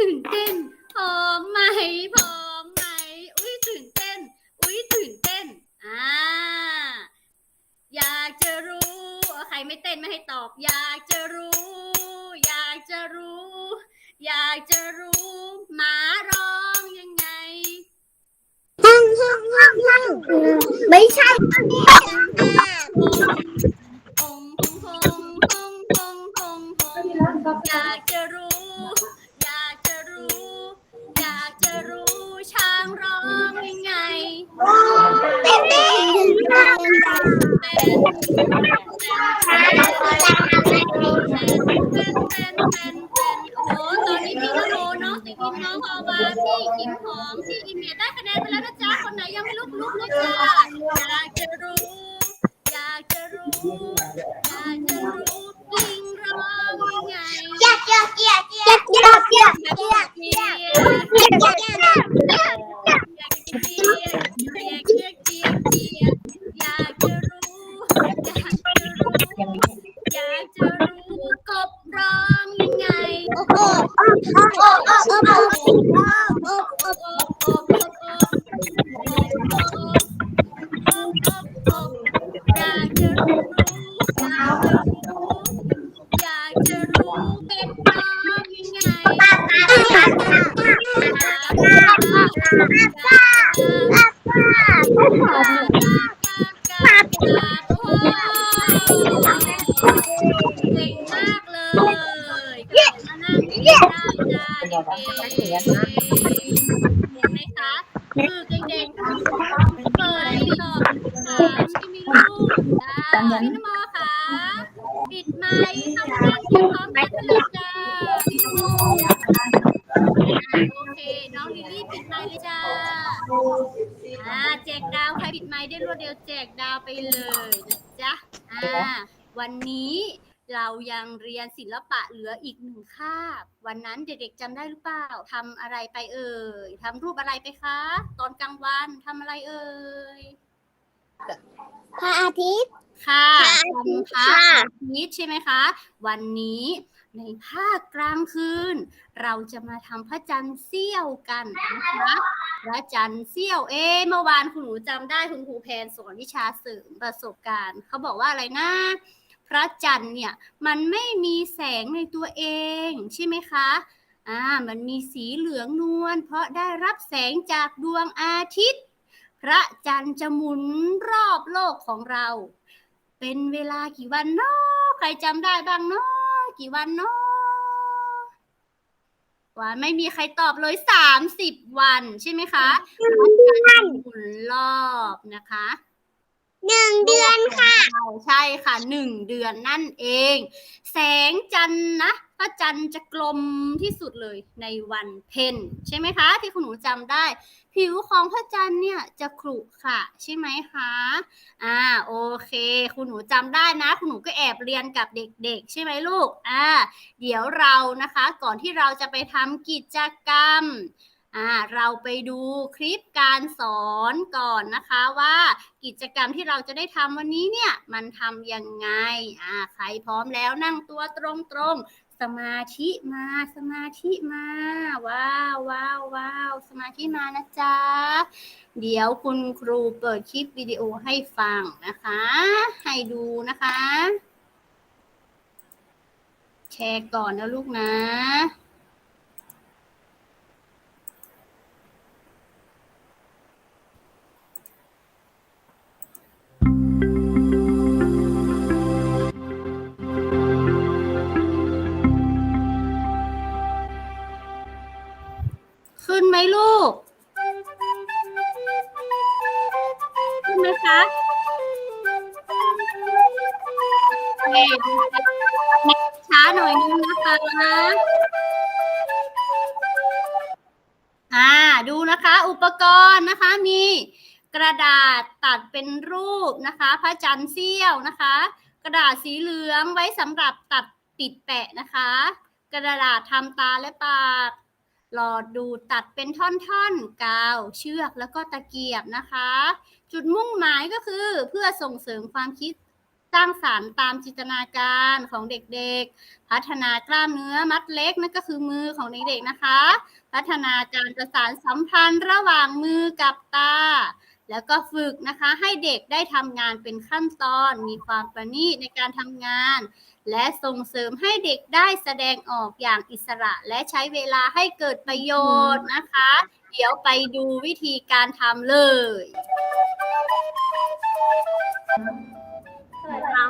ตื่นเต้นพร้อมไหมพ ได้จ้าเด็กๆเห็นไหมคะคือเด็กๆเปิดให้ตอบถามที่มีลูกจ้าพี่นโมค่ะปิดไมค์ทำงาที่พร้อมกันเลยจ้าพี่นโมโอเคน้องลิลลี่ปิดไมค์เลยจ้าอ่าแจกดาวใครปิดไมค์ได้รวดเดียวแจกดาวไปเลยนะจ๊ะอ่าวันนี้ เรายังเรียนศิลปะเหลืออีกหนึ่งคาบ วันนั้นเด็กๆจำได้หรือเปล่าทำอะไรไปเอ่ยทำรูปอะไรไปคะ ตอนกลางวันทำอะไรเอ่ยพระอาทิตย์ค่ะพระอาทิตย์ทำพระค่ะอาทิตย์ใช่ไหมคะ วันนี้ในภาคกลางคืน เราจะมาทำพระจันทร์เสี้ยวกันนะคะพระจันทร์เสี้ยวเอ๊ะเมื่อวานคุณหนูจำได้คุณครูแพนสอนวิชาเสริมประสบการณ์ เขาบอกว่าอะไรนะ พระจันทร์เนี่ยมันไม่มีแสงในตัวเองใช่ไหมคะอ่ามันมีสีเหลืองนวลเพราะได้รับแสงจากดวงอาทิตย์ พระจันทร์จะหมุนรอบโลกของเรา เป็นเวลากี่วันเนาะใครจำได้บ้างเนาะกี่วันเนาะว่าไม่มีใครตอบเลยสามสิบวันใช่ไหมคะพระจันทร์หมุนรอบนะคะ หนึ่งเดือนค่ะ ใช่ค่ะหนึ่งเดือนนั่นเอง แสงจันทร์นะพระจันทร์จะกลมที่สุดเลยในวันเพ็ญใช่ไหมคะ ที่คุณหนูจำได้ ผิวของพระจันทร์เนี่ยจะขรุขระใช่ไหมคะอ่าโอเค คุณหนูจำได้นะ คุณหนูก็แอบเรียนกับเด็กๆ ใช่ไหมลูกอ่าเดี๋ยวเรานะคะ ก่อนที่เราจะไปทำกิจกรรม อ่าเราไปดูคลิปการสอนก่อนนะคะว่ากิจกรรมที่เราจะได้ทำวันนี้เนี่ยมันทำยังไงอ่าใครพร้อมแล้วนั่งตัวตรงๆสมาธิมาสมาธิมา ว้าวว้าวว้าวสมาธิมานะจ๊ะ เดี๋ยวคุณครูเปิดคลิปวิดีโอให้ฟังนะคะ ให้ดูนะคะ แชร์ก่อนนะลูกนะ นไหมลูก ขึ้นไหมคะโอเคช้าหน่อยนึงนะคะอ่าดูนะคะอุปกรณ์นะคะมีกระดาษตัดเป็นรูปนะคะ พระจันทร์เสี้ยวนะคะ กระดาษสีเหลืองไว้สำหรับตัดปิดแปะนะคะ กระดาษทำตาและปาก หลอดดูดตัดเป็นท่อนๆ กาว เชือกแล้วก็ตะเกียบนะคะ จุดมุ่งหมายก็คือเพื่อส่งเสริมความคิดสร้างสารรค์ตามจินตนาการของเด็กๆ พัฒนากล้ามเนื้อมัดเล็กนั่นก็คือมือของเด็กๆนะคะ พัฒนาการประสานสัมพันธ์ระหว่างมือกับตา แล้วก็ฝึกนะคะให้เด็กได้ทำงานเป็นขั้นตอน มีความประณีตในการทำงาน และส่งเสริมให้เด็กได้แสดงออกอย่างอิสระและใช้เวลาให้เกิดประโยชน์นะคะ เดี๋ยวไปดูวิธีการทำเลยสวัสดีค่ะ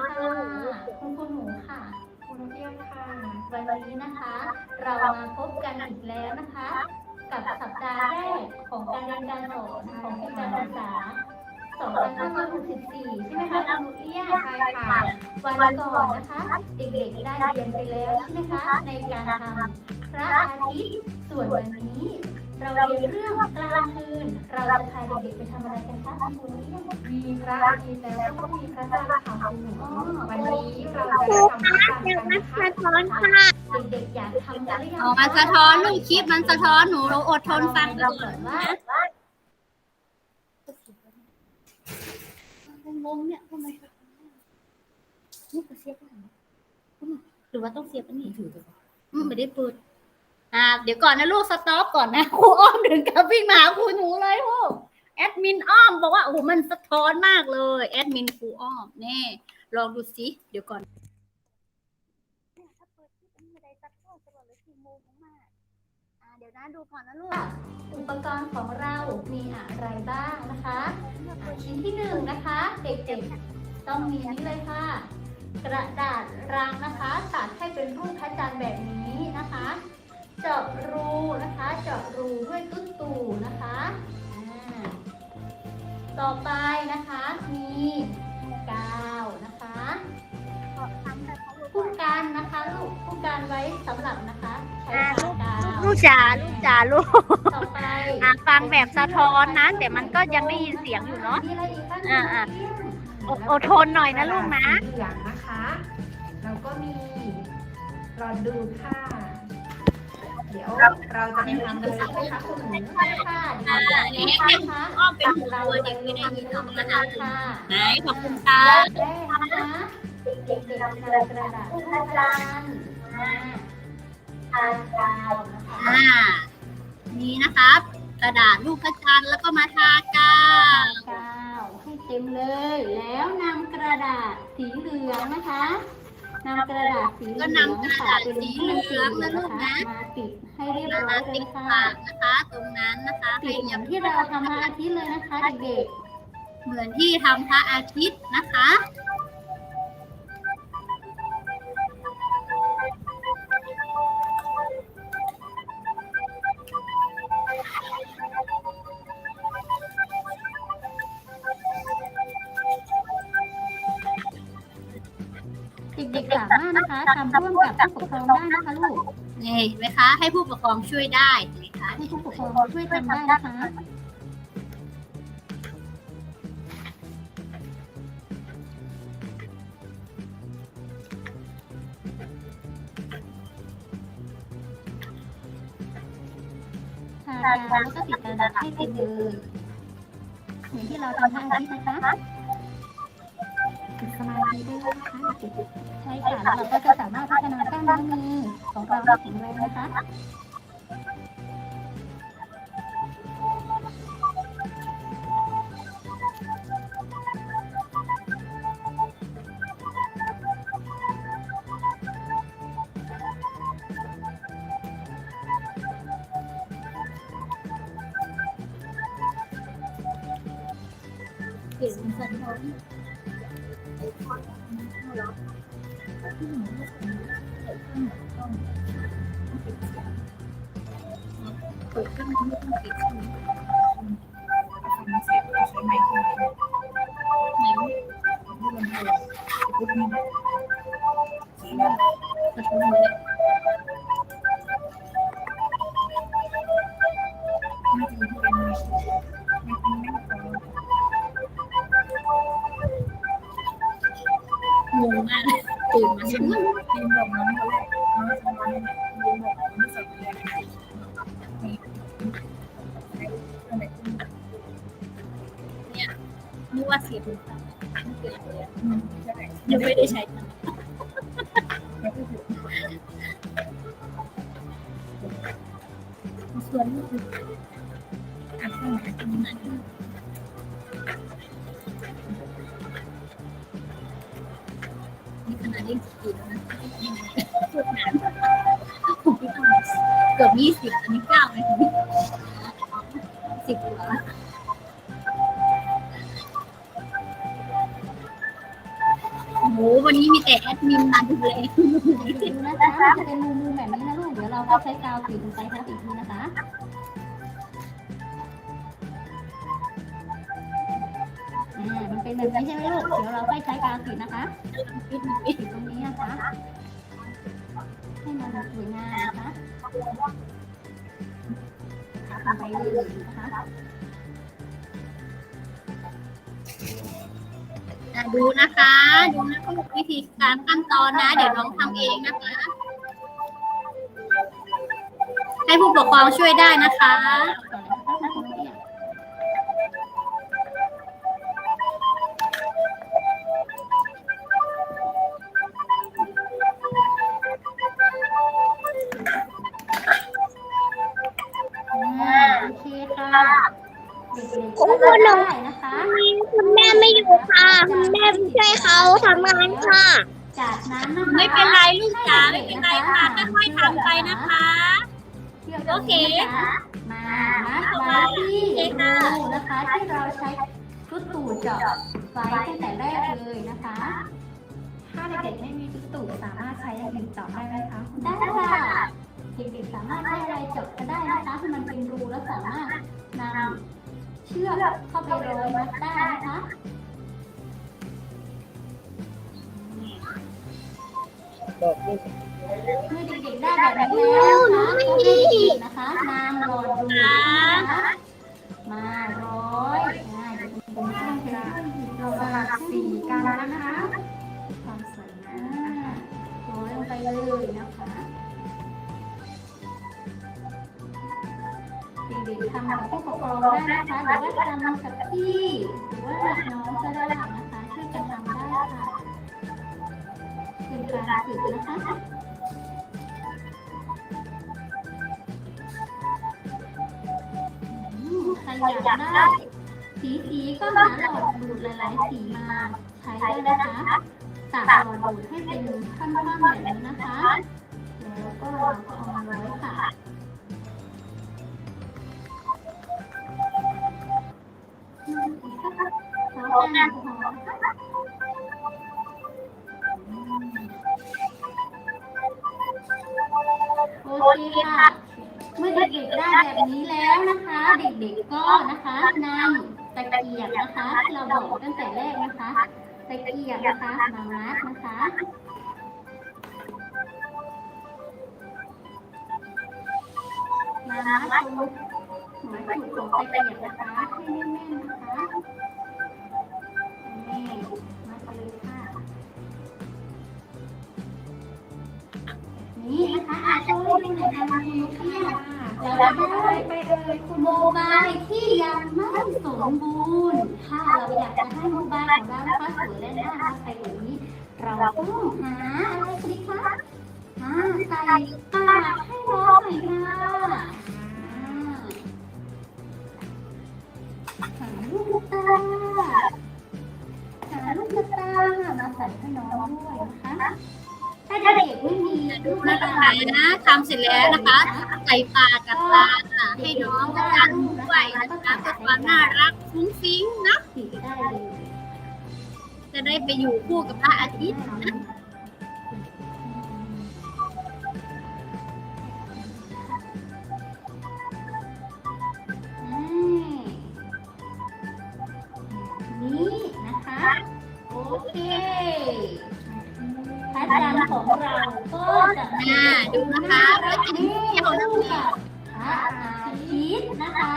คุณครูหนูค่ะคุณเทียค่ะ วันนี้นะคะ เรามาพบกันอีกแล้วนะคะ กับสัปดาห์แรกของการเรียนการสอนของปีการศึกษา2564 ใช่ไหมคะคุณเอี้ยใช่ค่ะวันก่อนนะคะเด็กๆได้เรียนไปแล้วใช่ไหมคะในการทำพระอาทิตย์ส่วนวันนี้เราเรียนเรื่องกลางคืน เราจะพาเด็กๆไปทำอะไรกันคะคุณเอี้ยมีพระอาทิตย์แล้วก็มีพระจันทร์ค่ะคุณหนูวันนี้เราจะทำพระจันทร์กันนะคะสะท้อนค่ะ เด็กๆอยากทำกันหรือยังออกมาสะท้อนลูกคลิปมันสะท้อนหนูเราอดทนฟังเราก่ก่อนนะว่างงเนี่ยทำไมนี่ก็เสียบได้หรือว่าต้องเสียบอันนี้ถือตัวไม่ได้เปิดอ่า เดี๋ยวก่อนนะลูกสต็อปก่อนนะครูอ้อมถึงกับวิ่งมาหาครูหนูเลยลูกแอดมินอ้อมบอกว่าโอ้มันสะท้อนมากเลย แอดมินครูอ้อมแน่ลองดูสิเดี๋ยวก่อน เดี๋ยวนะดูก่อนนะลูกอุปกรณ์ของเรามีอะไรบ้างนะคะอ่าชิ้นที่หนึ่งนะคะ เด็กๆ ต้องมีนี่เลยค่ะ กระดาษรังนะคะตัดให้เป็นรูปพระจันทร์แบบนี้นะคะ เจาะรูนะคะเจาะรูด้วยตุ้นตูนะคะอ่าต่อไปนะคะมีกาวนะคะผู้กันนะคะลูกผู้กันไว้สำหรับนะคะ ใช้ทากาว ลูกจ๋าลูกจ๋าลูกต่อไปอะฟังแบบสะท้อนนะ แต่มันก็ยังได้ยินเสียงอยู่เนาะมีอะไรอีกบ้างอ่าอ่าอดอดทนหน่อยนะลูกนะสีเหลืองนะคะแล้วก็มีหลอดดูดค่ะ เดี๋ยวเราจะไปทำกันเลยนะคะคุณหนูใช่ค่ะเดี๋ยวจะมีนะคะอ้อมเป็นหัวตัวเด็กไม่ได้ยินทำทำกันะนคะค่ะไหนขอบคุณค่ะแรกนะคะเด็กๆนำกระดาษผู้กันมา ทากาวนะคะอ่า นี่นะครับ กระดาษรูปพระจันทร์แล้วก็มาทากาวกาวให้เต็มเลย แล้วนำกระดาษสีเหลืองนะคะนำกระดาษสีเหลืก็องนำกระดาษสีเหลืองนะลูกนะมาปิดให้เรียบมาร้อยเลติยดค่ะ ปากนะคะ ตรงนั้นนะคะปิให้ดเหเรีมืยอบนที่เราทำมาอาทิตย์เลยนะคะเด็กเหมือนที่ทำพระอาทิตย์นะคะำร่วมกับผู้ปกครองได้นะคะลูกนี่เห็นไหมคะ ให้ผู้ปกครองช่วยได้เห็นไหมคะให้ผู้ปกครองช่วยทำได้นะคะทากาวแล้วก็ติดกระดาษให้เต็มเลยเหมือนที่เราทำท่าอาทิตย์นะคะฝึกสมาธิด้วยนะคะเด็กๆใช่ค่ะ แล้วเราก็จะสามารถพัฒนากล้ามเนื้อมือของเราให้แข็งแรงนะคะ งงมากตื่นมาลืฉัมนลืมบอกน้องเขาแรกน้องสมอนเนี่ยลืมบอกน้องที่ใส่แรกนี่อะไรขึ้นนึกว่าเสียบหูยังไม่ได้ใช้ส่วนนี้ วันนี้มีแต่แอดมินมาดูแลดูนะคะมันจะเป็นมุมๆแบบนี้นะลูก เดี๋ยวเราก็ใช้กาวติดลงไปครับอีกทีนะคะอ่ามันเป็นแบบนี้ใช่ไหมลูก เดี๋ยวเราค่อยใช้กาวติดนะคะติดตรงนี้นะคะ ให้มันสวยงามนะคะทำไปเรื่อยๆนะคะ ดูนะคะ ดูนะคะวิธีการขั้นตอนนะ เดี๋ยวน้องทำเองนะคะ ให้ผู้ปกครองช่วยได้นะคะต่อเลยนะคะ คุณนักเรียนอ่าโอเคค่ะเด็กๆก็จะได้นะคะคุณแม่ไม่อยู่ค่ะคุณแม่ไปช่วยเขาทำงานค่ะ จากนั้นนะคะไม่เป็นไรลูกจ๋าไม่เป็นไรค่ะค่อยๆทำไปนะคะโอเคมานะมาที่รูนะคะที่เราใช้ฟุตตู่เจาะไว้ตั้งแต่แรกเลยนะคะ ถ้าเด็กๆไม่มีตุ๊กตู่สามารถใช้อย่างอื่นต่อได้ไหมคะคุณได้ค่ะเด็กๆสามารถใช้อะไรเจาะก็ได้นะคะที่มันเป็นรูแล้วสามารถนำ เชือกเข้าไปโรยมัดได้นะคะเมื่อเด็กๆได้แบบนี้แล้วนะคะก็ให้เด็กๆนะคะนำหลอดูนะคะมาร้อยอ่าเดี๋ยวผมจะเป็นเครื่องเราสลับสีกันนะคะ ด็กๆทำกับผู้ปกครองได้นะคะหรือว่าทำกับพี่หรือว่าน้องก็ได้นะคะช่วยกันทำได้ค่ะเป็นการฝึกนะคะใครอยากได้ สีสีก็หาหลอดดูดหลายๆสีมาใช้ได้นะคะตัดหลอดดูดให้เป็นท่อนๆแบบนี้นะคะ แล้วก็ สองอันพอโอเคค่ะ เมื่อเด็กๆได้แบบนี้แล้วนะคะ เด็กๆก็นะคะนำตะเกียบนะคะ เราบอกตั้งแต่แรกนะคะตะเกียบนะคะมามัดนะคะมามัดตรงหัวจุดของตะเกียบนะคะให้แน่นๆนะคะ นี่นะคะอาโชว์ให้ดูหน่อยนะคะคุณลูกเอี้ยงเราได้ไปเอ่ยคุณโมบายที่ยังไม่สมบูรณ์ถ้าเราอยากจะให้โมบายของเรานะคะสวยและน่ารักไปกว่านี้ เราต้องหาอะไรสิคะหาใส่ปากให้น้องหน่อยค่ะอ่าหาลูกตา หาลูกตามาใส่ให้น้องด้วยนะคะ ถ้าเด็กไม่มีลูกนะตาคะนะทำเสร็จแล้วนะคะใส่ปากกับตาค่ะให้น้องกันด้วยนะคะเพื่อความน่ารักฟุ้งฟิ้งนะจะได้ไปอยู่คู่กับพระอาทิตย์นะ กินเที่ยวนะคู่คะกับพระอาทิตย์นะคะ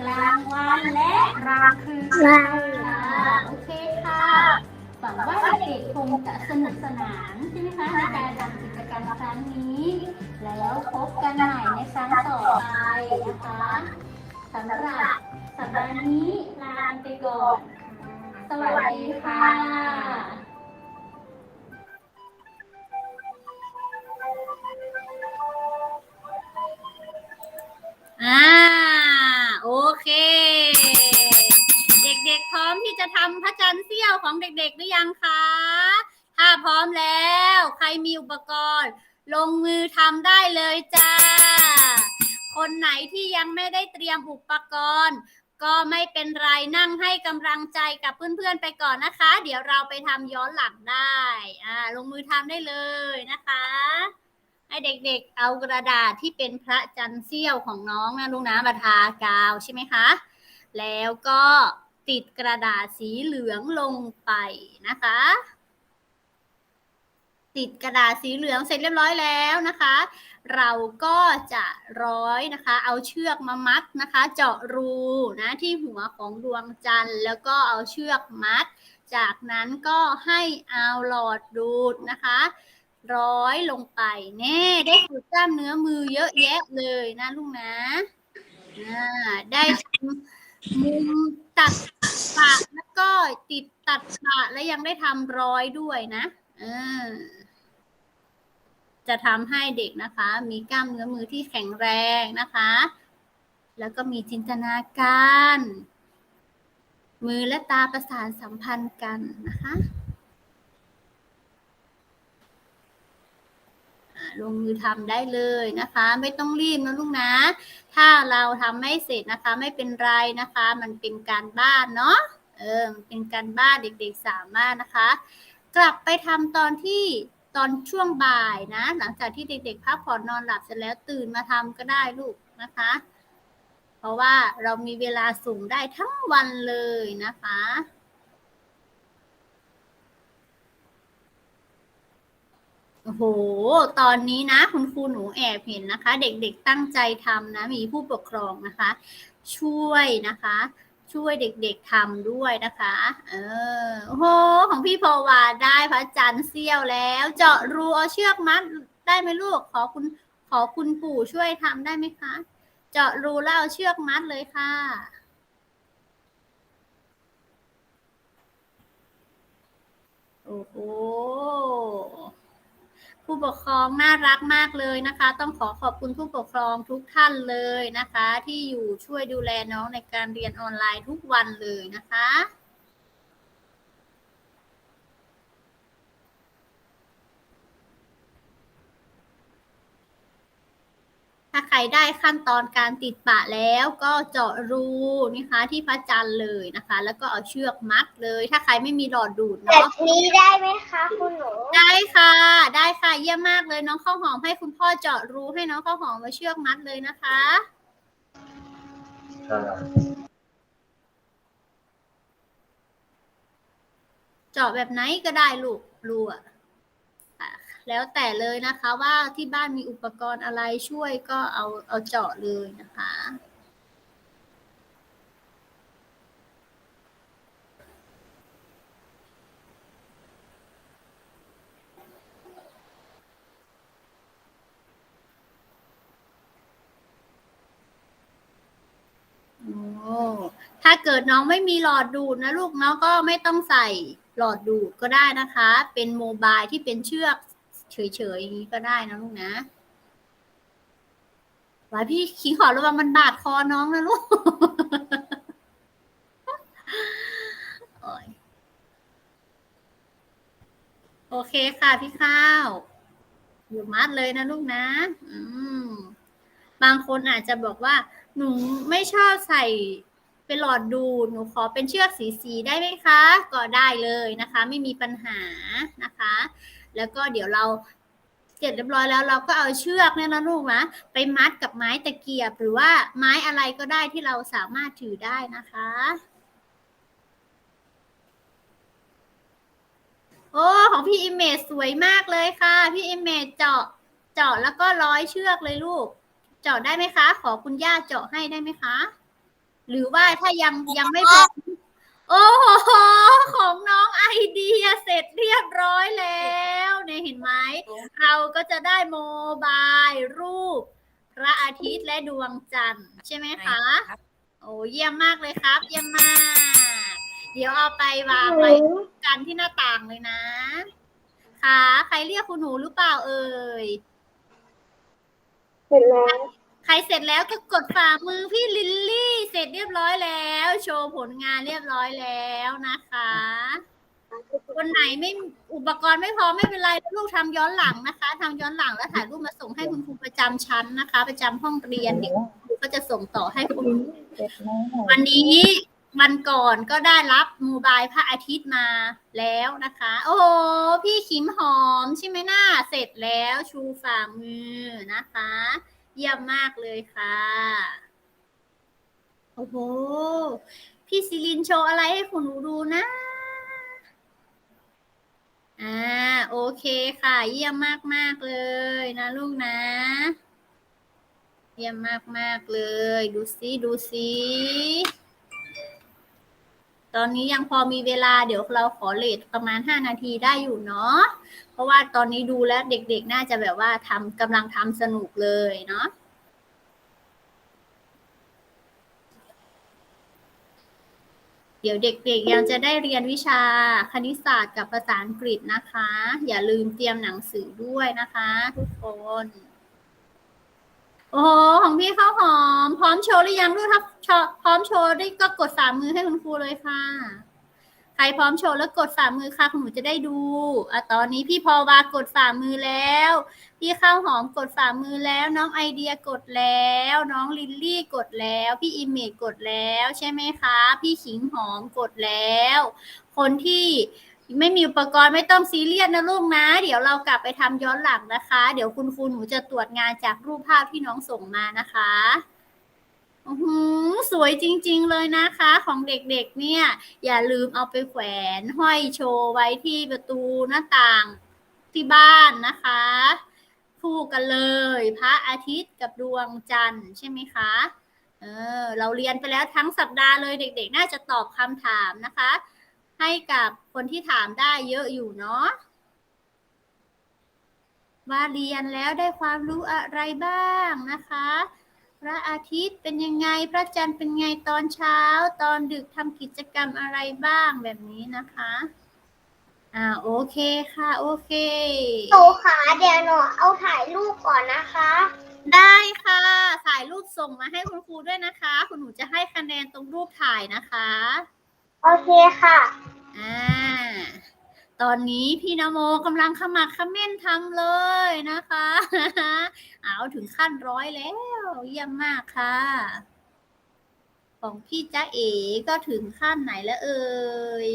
กลางวันและรางคือค่ะโอเคค่ะหวังว่าเด็กๆคงจะสนุกสนานใช่ไหมคะในการทำกิจกรรมครั้งนี้ แล้วพบกันใหม่ในครั้งต่อไปนะคะสำหรับสัปดาห์นี้ลาไปก่อน สวัสดีค่ะ อ่า โอเค เด็กๆพร้อมที่จะทำพระจันทร์เสี้ยวของเด็กๆหรือยังคะ ถ้าพร้อมแล้ว ใครมีอุปกรณ์ ลงมือทำได้เลยจ้า คนไหนที่ยังไม่ได้เตรียมอุปกรณ์ ก็ไม่เป็นไรนั่งให้กำลังใจกับเพื่อนๆไปก่อนนะคะ เดี๋ยวเราไปทำย้อนหลังได้ อ่า ลงมือทำได้เลยนะคะ ให้เด็กๆ เอากระดาษที่เป็นพระจันทร์เสี้ยวของน้องนะลูกนะมาทากาวใช่ไหมคะ แล้วก็ติดกระดาษสีเหลืองลงไปนะคะ ติดกระดาษสีเหลืองเสร็จเรียบร้อยแล้วนะคะ เราก็จะร้อยนะคะ เอาเชือกมามัดนะคะ เจาะรูนะที่หัวของดวงจันทร์ แล้วก็เอาเชือกมัด จากนั้นก็ให้เอาหลอดดูดนะคะ ร้อยลงไปแน่ได้ฝึกกล้ามเนื้อมือเยอะแยะเลยนะลูกนะอ่าได้ทำมุมตัดปะแล้วก็ติดตัดปะและยังได้ทำร้อยด้วยนะเออจะทำให้เด็กนะคะ มีกล้ามเนื้อมือที่แข็งแรงนะคะ แล้วก็มีจินตนาการ มือและตาประสานสัมพันธ์กันนะคะ อ่า ลงมือทำได้เลยนะคะ ไม่ต้องรีบนะลูกนะ ถ้าเราทำไม่เสร็จนะคะ ไม่เป็นไรนะคะ มันเป็นการบ้านเนาะเออมันเป็นการบ้านเด็กๆสามารถนะคะ กลับไปทำตอนที่ตอนช่วงบ่ายนะ หลังจากที่เด็กๆพักผ่อนนอนหลับเสร็จแล้วตื่นมาทำก็ได้ลูกนะคะ เพราะว่าเรามีเวลาสูงได้ทั้งวันเลยนะคะ โอ้โห ตอนนี้นะ คุณครูหนูแอบเห็นนะคะ เด็กๆตั้งใจทำนะ มีผู้ปกครองนะคะ ช่วยนะคะ ช่วยเด็กๆทำด้วยนะคะ เออโอ้โห ของพี่พอวาได้พระจันทร์เสี้ยวแล้ว เจาะรูเอาเชือกมัดได้ไหมลูก ขอคุณขอคุณปู่ช่วยทำได้ไหมคะ เจาะรูแล้วเอาเชือกมัดเลยค่ะโอ้โห ผู้ปกครองน่ารักมากเลยนะคะ ต้องขอขอบคุณผู้ปกครองทุกท่านเลยนะคะ ที่อยู่ช่วยดูแลน้องในการเรียนออนไลน์ทุกวันเลยนะคะ ถ้าใครได้ขั้นตอนการติดปะแล้วก็เจาะรูนะคะที่พระจันทร์เลยนะคะ แล้วก็เอาเชือกมัดเลย ถ้าใครไม่มีหลอดดูดแบบเนาะ นี้ได้ไหมคะคุณหนู ได้ค่ะ ได้ค่ะ เยี่ยมมากเลยน้องข้าวหอมให้คุณพ่อเจาะรูให้น้องข้าวหอมมาเชือกมัดเลยนะคะเจาะแบบไหนก็ได้ลูกรูอะอะ แล้วแต่เลยนะคะว่าที่บ้านมีอุปกรณ์อะไรช่วยก็เอาเอาเจาะเลยนะคะโอ้ถ้าเกิดน้องไม่มีหลอดดูดนะลูกน้องก็ไม่ต้องใส่หลอดดูดก็ได้นะคะ เป็นโมบายที่เป็นเชือก เฉยๆอย่างนี้ก็ได้นะลูกนะไว้พี่ขิงขอระวังมันบาดคอน้องนะลูกโอยโอเคค่ะพี่ข้าว อยู่มัดเลยนะลูกนะ อืม บางคนอาจจะบอกว่า หนูไม่ชอบใส่เป็นหลอดดูด หนูขอเป็นเชือกสีสีๆได้ไหมคะ ก็ได้เลยนะคะ ไม่มีปัญหานะคะ แล้วก็เดี๋ยวเราเสร็จเรียบร้อยแล้วเราก็เอาเชือกเนี่ยนะลูกนะไปมัดกับไม้ตะเกียบ หรือว่าไม้อะไรก็ได้ที่เราสามารถถือได้นะคะ โอ้ของพี่อิมเมจสวยมากเลยค่ะ พี่อิมเมจเจาะเจาะแล้วก็ร้อยเชือกเลยลูก เจาะได้ไหมคะ ขอคุณย่าเจาะให้ได้ไหมคะ หรือว่าถ้ายังยังไม่พร้อม โอ้โห ของน้องไอเดียเสร็จเรียบร้อยแล้วเนี่ยเห็นไหม เราก็จะได้โมบายรูป พระอาทิตย์และดวงจันทร์ใช่ไหมคะ โอ้เยี่ยมมากเลยครับ เยี่ยมมาก เดี๋ยวเอาไปวางไว้กันที่หน้าต่างเลยนะ ค่ะ ใครเรียกคุณหนูหรือเปล่าเอ่ย เสร็จแล้ว ใครเสร็จแล้วก็กดฝ่ามือพี่ลิลลี่ เสร็จเรียบร้อยแล้ว โชว์ผลงานเรียบร้อยแล้วนะคะ คนไหนไม่อุปกรณ์ไม่พร้อมไม่เป็นไรลูกทำย้อนหลังนะคะทำย้อนหลังแล้วถ่ายรูปมาส่งให้คุณครูประจำชั้นนะคะ ประจำห้องเรียนเดี๋ยวครูก็จะส่งต่อให้คุณ วันนี้วันก่อนก็ได้รับโมบายพระอาทิตย์มาแล้วนะคะ โอ้โหพี่ขิมหอมใช่ไหมหน้าเสร็จแล้วชูฝ่ามือนะคะ เยี่ยมมากเลยค่ะ โอ้โห พี่ซิลินโชว์อะไรให้คุณหนูดูนะ อ่า โอเคค่ะ เยี่ยมมากมากๆเลยนะลูกนะ เยี่ยมมากมากๆเลย ดูซิ ดูซิ ตอนนี้ยังพอมีเวลาเดี๋ยวเราขอเลทประมาณ 5 นาทีได้อยู่เนาะเพราะว่าตอนนี้ดูแล้วเด็กๆ น่าจะแบบว่าทำกำลังทำสนุกเลยเนาะเดี๋ยวเด็กๆยังจะได้เรียนวิชาคณิตศาสตร์กับภาษาอังกฤษนะคะ อย่าลืมเตรียมหนังสือด้วยนะคะ ทุกคน โอ้โหของพี่ข้าวหอม พร้อมโชว์หรือยังลูกครับพร้อมโชว์ได้ก็กดสามมือให้คุณครูเลยค่ะ ใครพร้อมโชว์แล้วกดฝ่ามือค่ะคุณหนูจะได้ดูอะตอนนี้พี่พอวากดฝ่ามือแล้ว พี่ข้าวหอมกดฝ่ามือแล้ว น้องไอเดียกดแล้ว น้องลิลลี่กดแล้ว พี่อิมเมจกดแล้ว ใช่ไหมคะ พี่ขิงหอมกดแล้ว คนที่ ไม่มีอุปกรณ์ไม่ต้องซีเรียสนะลูกนะ เดี๋ยวเรากลับไปทำย้อนหลังนะคะ เดี๋ยวคุณครูหนูจะตรวจงานจากรูปภาพที่น้องส่งมานะคะอือหือสวยจริง ๆ เลยนะคะ ของเด็กๆ เนี่ย อย่าลืมเอาไปแขวนห้อยโชว์ไว้ที่ประตูหน้าต่างที่บ้านนะคะคู่กันเลย พระอาทิตย์กับดวงจันทร์ใช่ไหมคะเออเราเรียนไปแล้วทั้งสัปดาห์เลยเด็ก ๆ น่าจะตอบคำถามนะคะ ให้กับคนที่ถามได้เยอะอยู่เนาะว่าเรียนแล้วได้ความรู้อะไรบ้างนะคะ พระอาทิตย์เป็นยังไง พระจันทร์เป็นไงตอนเช้า ตอนดึกทำกิจกรรมอะไรบ้างแบบนี้นะคะ อ่าโอเคค่ะ โอเคหนูขาเดี๋ยวหนูเอาถ่ายรูปก่อนนะคะ ได้ค่ะ ถ่ายรูปส่งมาให้คุณครูด้วยนะคะ คุณหนูจะให้คะแนนตรงรูปถ่ายนะคะ โอเคค่ะ อ่า ตอนนี้พี่นโมกำลังขมักขม้นทำเลยนะคะ เอาถึงขั้นร้อยแล้ว เยี่ยมมากค่ะ ของพี่จ๊ะเอ๋ก็ถึงขั้นไหนแล้วเอ่ย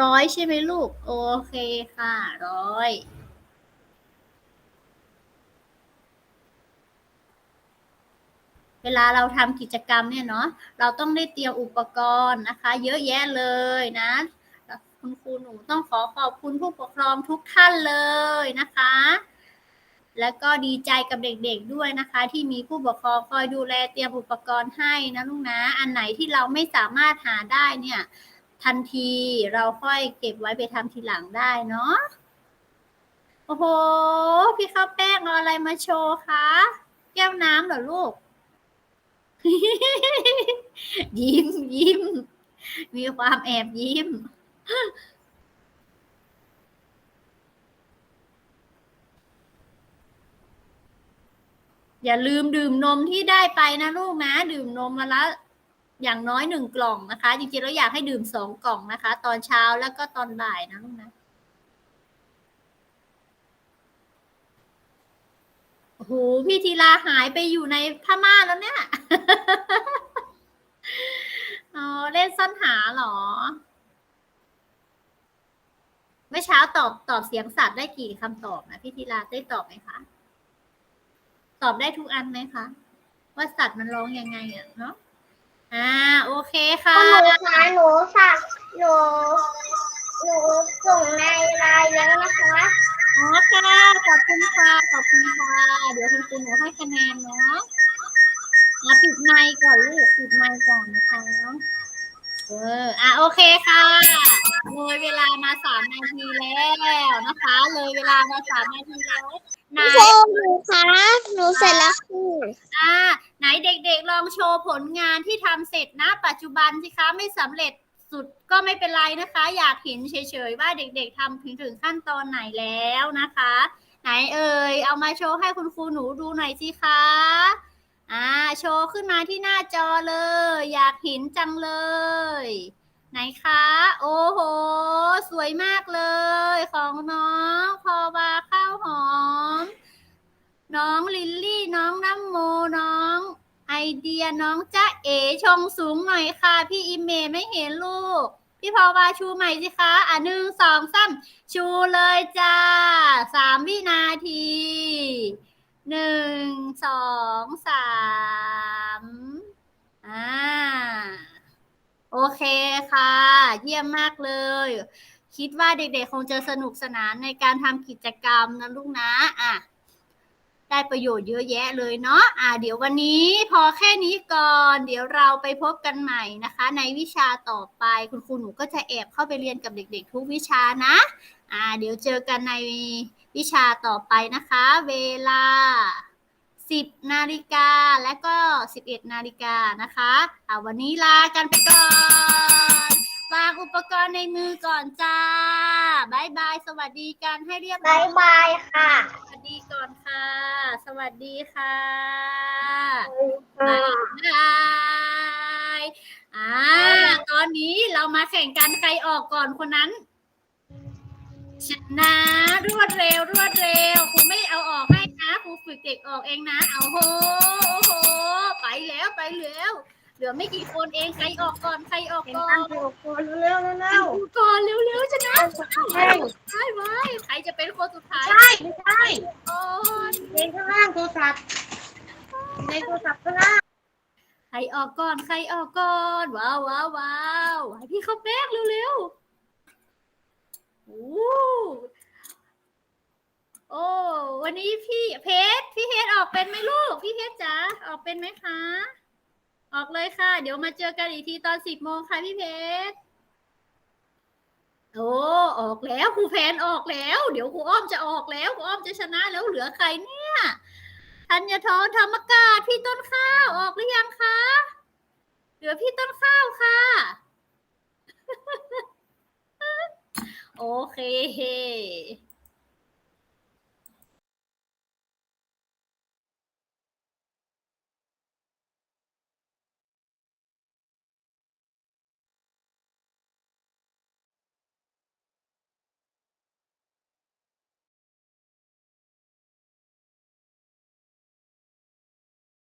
ร้อยใช่ไหมลูก โอเคค่ะ ร้อย เวลาเราทำกิจกรรมเนี่ยเนาะเราต้องได้เตรียมอุปกรณ์นะคะ เยอะแยะเลยนะคุณครูหนูต้องขอขอบคุณผู้ปกครองทุกท่านเลยนะคะ แล้วก็ดีใจกับเด็กๆด้วยนะคะ ที่มีผู้ปกครองคอยดูแลเตรียมอุปกรณ์ให้นะลูกนะ อันไหนที่เราไม่สามารถหาได้เนี่ย ทันทีเราค่อยเก็บไว้ไปทำทีหลังได้เนาะโอ้โห พี่ข้าวแป้งเอาอะไรมาโชว์คะ แก้วน้ำเหรอลูก ยิ้มยิ้ม มีความแอบยิ้ม อย่าลืมดื่มนมที่ได้ไปนะลูกนะ ดื่มนมมาละอย่างน้อยหนึ่งกล่องนะคะ จริงๆแล้วอยากให้ดื่มสองกล่องนะคะ ตอนเช้าแล้วก็ตอนบ่ายนะลูกนะ โอ้โหพี่ธีลาหายไปอยู่ในผ้าม่านแล้วเนี่ยอ๋อเล่นซ่อนหาเหรอ เมื่อเช้าตอบตอบเสียงสัตว์ได้กี่คำตอบนะพี่ธีลาได้ตอบไหมคะ ตอบได้ทุกอันไหมคะ ว่าสัตว์มันร้องยังไงอะเนาะอ่าโอเคค่ะหนูขาหนูสักหนูหนูส่งในไลน์แล้วนะคะ อ๋อค่ะขอบคุณค่ะขอบคุณค่ะเดี๋ยวคุณครูหนูให้คะแนนเนาะอะปิดไมค์ก่อนลูกปิดไมค์ก่อนนะคะเอออะโอเคค่ะเลยเวลามาสามนาทีแล้วนะคะ เลยเวลามาสามนาทีแล้วไหนโชว์หนูคะหนูเสร็จแล้วคืออ่าไหนเด็กๆลองโชว์ผลงานที่ทำเสร็จนะ ปัจจุบันสิคะไม่สำเร็จ สุดก็ไม่เป็นไรนะคะ อยากเห็นเฉยๆว่าเด็กๆทำถึงถึงขั้นตอนไหนแล้วนะคะ ไหนเอ่ยเอามาโชว์ให้คุณครูหนูดูหน่อยสิคะอ่าโชว์ขึ้นมาที่หน้าจอเลย อยากเห็นจังเลย ไหนคะ โอ้โห สวยมากเลย ของน้องพอวาข้าวหอม น้องลิลลี่น้องน้ำ เดียน้องจ๊ะเอ๋ชงสูงหน่อยค่ะ พี่อิเมย์ไม่เห็นลูก พี่พอวาชูใหม่สิคะ อะหนึ่งสองสามชูเลยจ้าสามวินาทีหนึ่งสองสามอ่าโอเคค่ะ เยี่ยมมากเลย คิดว่าเด็กๆคงจะสนุกสนานในการทำกิจกรรมนะลูกนะอะ ได้ประโยชน์เยอะแยะเลยเนาะอ่าเดี๋ยววันนี้พอแค่นี้ก่อน เดี๋ยวเราไปพบกันใหม่นะคะ ในวิชาต่อไปคุณครูหนูก็จะแอบเข้าไปเรียนกับเด็ก ๆ ทุกวิชานะอ่าเดี๋ยวเจอกันในวิชาต่อไปนะคะ เวลา 10นาฬิกาและก็ 11นาฬิกานะคะอ่าวันนี้ลากันไปก่อน วางอุปกรณ์ในมือก่อนจ้าบายบาย สวัสดีกันให้เรียบร้บาอยยบายค่ะ ดีก่อนค่ะ สวัสดีค่ะค่ะบายอ่า ตอนนี้เรามาแข่งกันใครออกก่อนคนนั้นชนะรวดเร็วรวดเร็วครูไม่เอาออกให้นะครูฝึกเด็กออกเองนะ เอาโหโอ้โหไปแล้วไปแล้ว เหลือไม่กี่คนเองใครออกก่อนใครออกก่อนเร็วเร็วก่อนเร็วๆชนะใช่ใช่ไว้ใครจะเป็นคนสุดท้ายใช่ไม่ใช่ก่อนในข้างล่างโทรศัพท์ในโทรศัพท์ข้างล่างใครออกก่อนใครออกก่อนว้าวว้าวว้าวให้พี่เขาแป้งเร็วๆโอ้โอ้วันนี้พี่เพชรพี่เพชรออกเป็นไหมลูกพี่เพชรจ๋าออกเป็นไหมคะ ออกเลยค่ะ เดี๋ยวมาเจอกันอีกทีตอนสิบโมงค่ะพี่เพชรโอ้ออกแล้วครูแพนออกแล้ว เดี๋ยวครูอ้อมจะออกแล้วครูอ้อมจะชนะแล้วเหลือใครเนี่ยธัญทรธรรมกาศพี่ต้นข้าวออกหรือยังคะเหลือพี่ต้นข้าวค่ะ โอเค